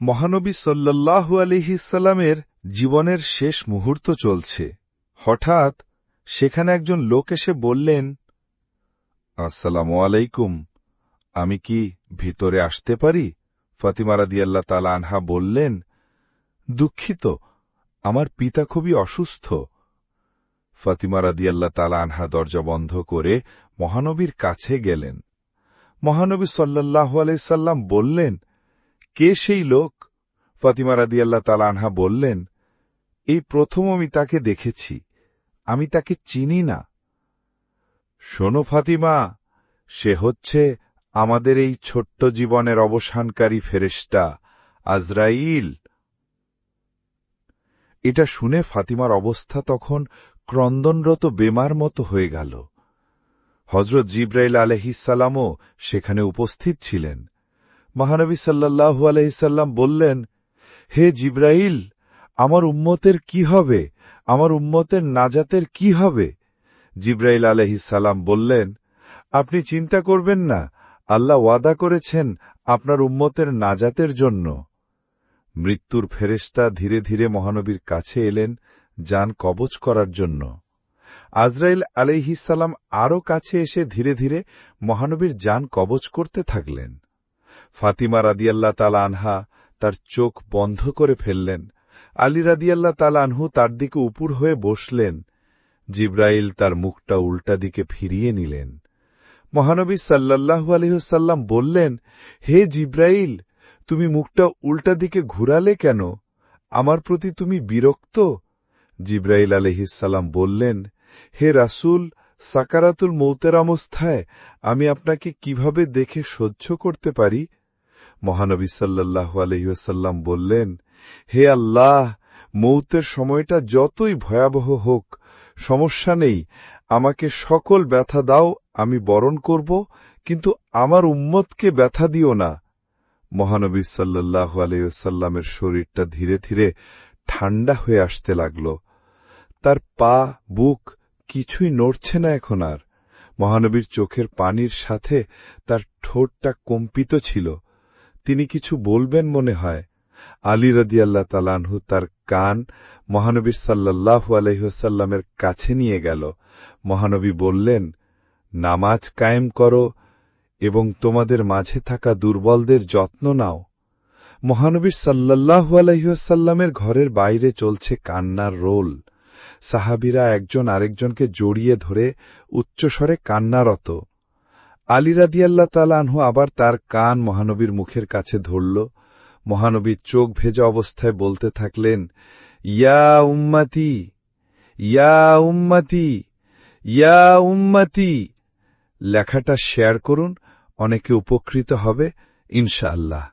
মহানবী সাল্লাল্লাহু আলিহিসাল্লামের জীবনের শেষ মুহূর্ত চলছে। হঠাৎ সেখানে একজন লোক এসে বললেন, আসসালামু আলাইকুম, আমি কি ভিতরে আসতে পারি? ফাতিমা রাদিয়াল্লাহ তালা আনহা বললেন, দুঃখিত, আমার পিতা খুবই অসুস্থ। ফাতিমা রাদিয়াল্লাহ তালা আনহা দরজা বন্ধ করে মহানবীর কাছে গেলেন। মহানবী সাল্লাহ আলাইসাল্লাম বললেন কে সেই লোক? ফাতিমা রাদিয়াল্লাহ তালা আনহা বললেন, এই প্রথম আমি তাকে দেখেছি। আমি তাকে চিনি না। শোনো ফাতিমা, সে হচ্ছে আমাদের এই ছোট্ট জীবনের অবসানকারী ফেরেশতা আজরাইল। এটা শুনে ফাতিমার অবস্থা তখন ক্রন্দনরত বেমার মতো হয়ে গেল। হজরত জিব্রাইল আলহিসাল্লামও সেখানে উপস্থিত ছিলেন। মহানবী সাল্লাহু আলহিসাল্লাম বললেন, হে জিব্রাইল, আমার উম্মতের কি হবে? আমার উম্মতের নাজাতের কি হবে? জিব্রাইল আলহিসাল্লাম বললেন, আপনি চিন্তা করবেন না, আল্লাহ ওয়াদা করেছেন আপনার উম্মতের নাজাতের জন্য। মৃত্যুর ফেরেস্তা ধীরে ধীরে মহানবীর কাছে এলেন যান কবচ করার জন্য। আজরাইল আলাইহিসাল্লাম আরও কাছে এসে ধীরে ধীরে মহানবীর যান কবচ করতে থাকলেন। ফাতিমা রাদিয়াল্লাহ তালা আনহা তার চোখ বন্ধ করে ফেললেন। আলী রাদিয়াল্লাহ তালা আনহু তার দিকে উপুর হয়ে বসলেন। জিব্রাইল তার মুখটা উল্টা দিকে ফিরিয়ে নিলেন। মহানবী সাল্লাল্লাহু আলহিহসাল্লাম বললেন, হে জিব্রাইল, তুমি মুখটা উল্টা দিকে ঘুরালে কেন? আমার প্রতি তুমি বিরক্ত? জিব্রাইল আলহিসাল্লাম বললেন, হে রাসুল সাকারাতুল মৌতের অবস্থায় আমি আপনাকে কীভাবে দেখে সহ্য করতে পারি? মহানবী সাল্লাহ আলহিসাল্লাম বললেন, হে আল্লাহ, মৌতের সময়টা যতই ভয়াবহ হোক, সমস্যা নেই, আমাকে সকল ব্যথা দাও, আমি বরণ করব, কিন্তু আমার উম্মতকে ব্যথা দিও না। মহানবী সাল্লাহ আলাইসাল্লামের শরীরটা ধীরে ধীরে ঠান্ডা হয়ে আসতে লাগল। তার পা, বুক কিছুই নড়ছে না এখন আর। মহানবীর চোখের পানির সাথে তার ঠোঁটটা কম্পিত ছিল। তিনি কিছু বলবেন মনে হয়। আলী রদিয়াল্লাহ তালানহু তার কান মহানবীর সাল্লাহু আলহিহসাল্লামের কাছে নিয়ে গেল। মহানবী বললেন, নামাজ কায়েম করো এবং তোমাদের মাঝে থাকা দুর্বলদের যত্ন নাও। মহানবীর সাল্লাহু আলহিহাসাল্লামের ঘরের বাইরে চলছে কান্নার রোল। সাহাবিরা একজন আরেকজনকে জড়িয়ে ধরে উচ্চস্বরে কান্নারত। আলিরাদিয়াল্লাহ তালানহু আবার তার কান মহানবীর মুখের কাছে ধরল। মহানবীর চোখ ভেজা অবস্থায় বলতে থাকলেন, ইয়া উম্মাতি ইয়া উম্মাতি ইয়া উম্মাতি। লেখাটা শেয়ার করুন, অনেকে উপকৃত হবে, ইনশাআল্লাহ।